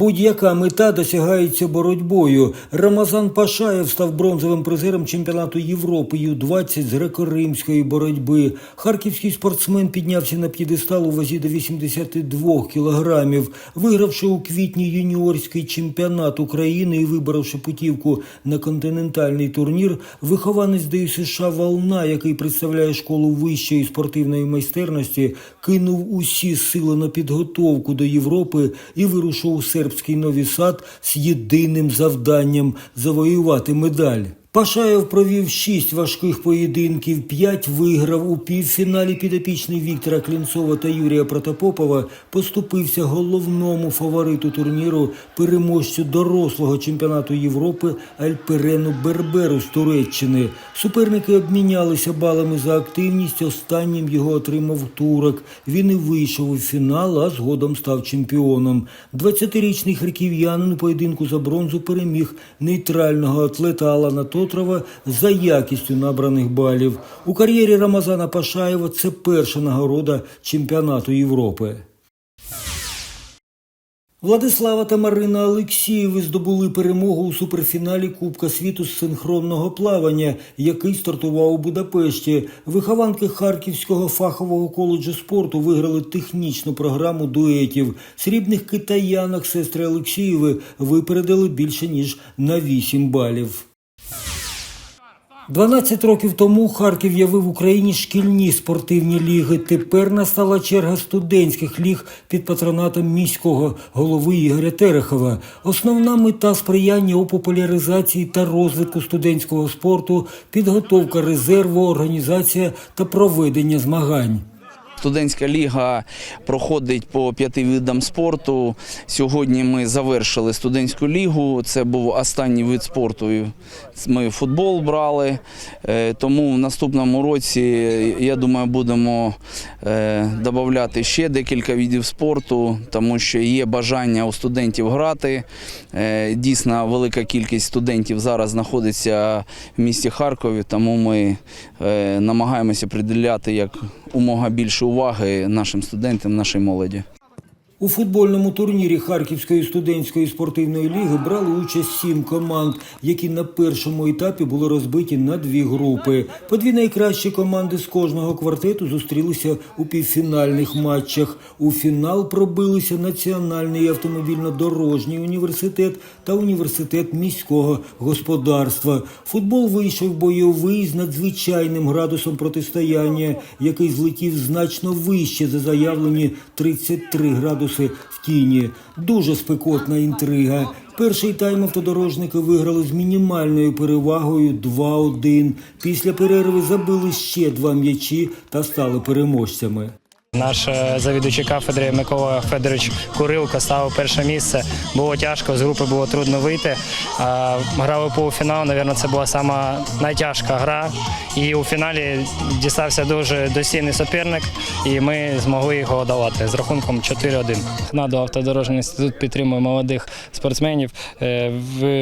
Будь-яка мета досягається боротьбою. Рамазан Пашаєв став бронзовим призером чемпіонату Європи Ю-20 з греко-римської боротьби. Харківський спортсмен піднявся на п'єдестал у вазі до 82 кілограмів, вигравши у квітні юніорський чемпіонат України і виборовши путівку на континентальний турнір. Вихованець ДЮСШ Волна, який представляє школу вищої спортивної майстерності, кинув усі сили на підготовку до Європи і вирушив у сербський новий сад з єдиним завданням завоювати медаль. Пашаєв провів шість важких поєдинків, п'ять виграв у півфіналі підопічний Віктора Клінцова та Юрія Протопопова поступився головному фавориту турніру переможцю дорослого чемпіонату Європи Альперену Берберу з Туреччини. Суперники обмінялися балами за активність. Останнім його отримав турок. Він і вийшов у фінал, а згодом став чемпіоном. 20-річний харків'янин у поєдинку за бронзу переміг нейтрального атлета Алана Тотрова за якістю набраних балів. У кар'єрі Рамазана Пашаєва це перша нагорода чемпіонату Європи. Владислава та Марина Олексієви здобули перемогу у суперфіналі Кубка світу з синхронного плавання, який стартував у Будапешті. Вихованки Харківського фахового коледжу спорту виграли технічну програму дуетів. Срібних китаянок сестри Олексієви випередили більше ніж на 8 балів. 12 років тому Харків явив Україні шкільні спортивні ліги. Тепер настала черга студентських ліг під патронатом міського голови Ігоря Терехова. Основна мета сприяння у популяризації та розвитку студентського спорту, підготовка резерву, організація та проведення змагань. Студентська ліга проходить по п'яти видам спорту. Сьогодні ми завершили студентську лігу. Це був останній вид спорту. Ми футбол брали. Е, Тому в наступному році, я думаю, будемо е, додати ще декілька видів спорту, тому що є бажання у студентів грати. Е, Дійсно, велика кількість студентів зараз знаходиться в місті Харкові, тому ми намагаємося приділяти як умога більше уваги нашим студентам, нашій молоді. У футбольному турнірі Харківської студентської спортивної ліги брали участь сім команд, які на першому етапі були розбиті на дві групи. По дві найкращі команди з кожного квартету зустрілися у півфінальних матчах. У фінал пробилися Національний автомобільно-дорожній університет та університет міського господарства. Футбол вийшов бойовий з надзвичайним градусом протистояння, який злетів значно вище за заявлені 33 градуси в тіні. Дуже спекотна інтрига. Перший тайм автодорожники виграли з мінімальною перевагою 2-1. Після перерви забили ще два м'ячі та стали переможцями. Наш е, завідувачий кафедри Микола Федорович Курилко ставив перше місце. Було тяжко, з групи було трудно вийти. Грали полуфінал, мабуть, це була сама найтяжка гра. І у фіналі дістався дуже досійний суперник, і ми змогли його одолати з рахунком 4-1. НАДО автодорожній інститут підтримує молодих спортсменів, е,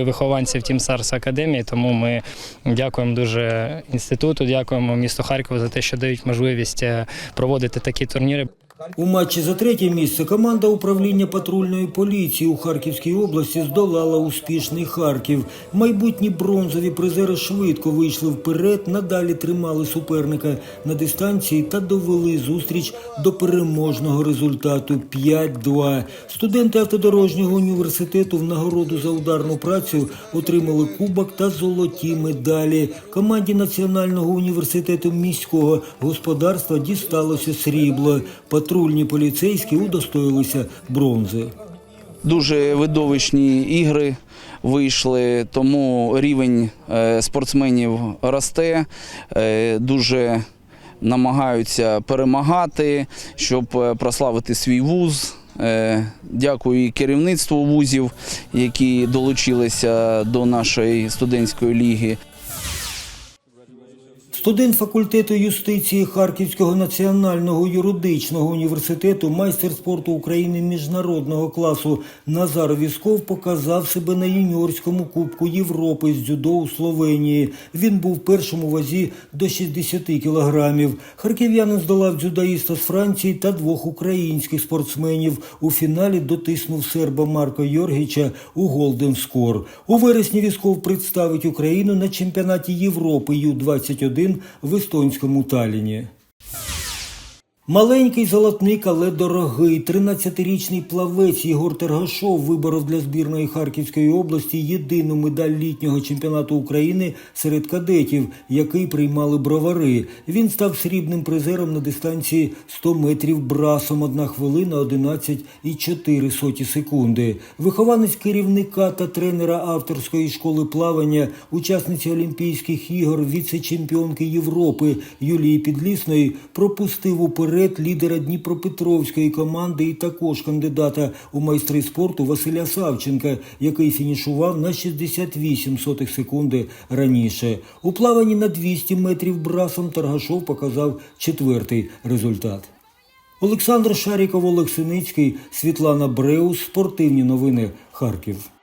вихованців Тім Сарс Академії. Тому ми дякуємо дуже інституту, дякуємо місту Харкову за те, що дають можливість е, проводити такі турніри турнірі. У матчі за третє місце команда управління патрульної поліції у Харківській області здолала успішний Харків. Майбутні бронзові призери швидко вийшли вперед, надалі тримали суперника на дистанції та довели зустріч до переможного результату 5-2. Студенти автодорожнього університету в нагороду за ударну працю отримали кубок та золоті медалі. Команді Національного університету міського господарства дісталося срібло. Патрульні поліцейські удостоїлися бронзи. Дуже видовищні ігри вийшли, тому рівень е, спортсменів росте. Е, Дуже намагаються перемагати, щоб е, прославити свій вуз. Дякую і керівництву вузів, які долучилися до нашої студентської ліги. Студент факультету юстиції Харківського національного юридичного університету, майстер спорту України міжнародного класу Назар Вісков показав себе на юніорському Кубку Європи з дзюдо у Словенії. Він був першим у вазі до 60 кілограмів. Харків'янин здолав дзюдоїста з Франції та двох українських спортсменів. У фіналі дотиснув серба Марка Йоргіча у Голден Скор. У вересні Вісков представить Україну на чемпіонаті Європи Ю-21 в естонському Таліні. Маленький золотник, але дорогий. 13-річний плавець Єгор Тергашов виборов для збірної Харківської області єдину медаль літнього чемпіонату України серед кадетів, який приймали бровари. Він став срібним призером на дистанції 100 метрів брасом 1 хвилина 11,4 соті секунди. Вихованець керівника та тренера авторської школи плавання, учасниці Олімпійських ігор, віце-чемпіонки Європи Юлії Підлісної пропустив уперед лідера Дніпропетровської команди і також кандидата у майстри спорту Василя Савченка, який фінішував на 68 сотих секунди раніше. У плаванні на 200 метрів брасом Таргашов показав четвертий результат. Олександр Шаріков, Олег Синицький, Світлана Бреус. Спортивні новини. Харків.